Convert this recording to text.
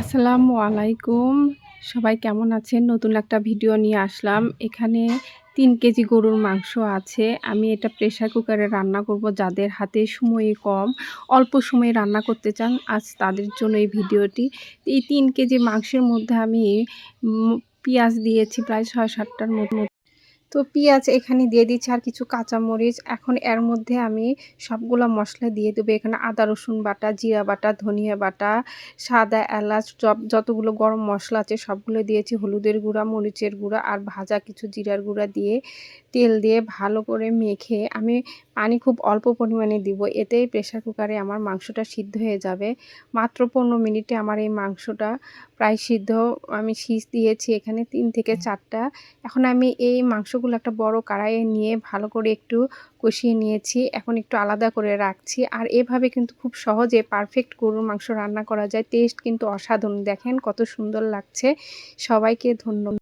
আসসালামু আলাইকুম। সবাই কেমন আছেন? নতুন একটা ভিডিও নিয়ে আসলাম। এখানে তিন কেজি গরুর মাংস আছে। আমি এটা প্রেশার কুকারে রান্না করব। যাদের হাতে সময় কম, অল্প সময়ে রান্না করতে চান, আজ তাদের জন্য এই ভিডিওটি। এই তিন কেজি মাংসের মধ্যে আমি পেঁয়াজ দিয়েছি, প্রায় ছয় সাতটার মতো। তো পেঁয়াজ এখানে দিয়ে দিচ্ছি আর কিছু কাঁচামরিচ। এখন এর মধ্যে আমি সবগুলো মশলা দিয়ে দেবো। এখানে আদা, রসুন বাটা, জিরা বাটা, ধনিয়া বাটা, সাদা এলাচ যত- যতগুলো গরম মশলা আছে সবগুলো দিয়েছি। হলুদের গুঁড়া, মরিচের গুঁড়া আর ভাজা কিছু জিরার গুঁড়া দিয়ে তেল দিয়ে ভালো করে মেখে আমি পানি খুব অল্প পরিমাণে দিব। এতেই প্রেশার কুকারে আমার মাংসটা সিদ্ধ হয়ে যাবে। মাত্র পনেরো মিনিটে আমার এই মাংসটা প্রায় সিদ্ধ আমি শীষ দিয়েছি এখানে তিন থেকে চারটা। এখন আমি এই মাংসগুলো একটা বড় কড়াইয়ে নিয়ে ভালো করে একটু কষিয়ে নিয়েছি। এখন একটু আলাদা করে রাখছি। আর এভাবে কিন্তু খুব সহজে পারফেক্ট গরুর মাংস রান্না করা যায়। টেস্ট কিন্তু অসাধারণ। দেখেন কত সুন্দর লাগছে। সবাইকে ধন্যবাদ।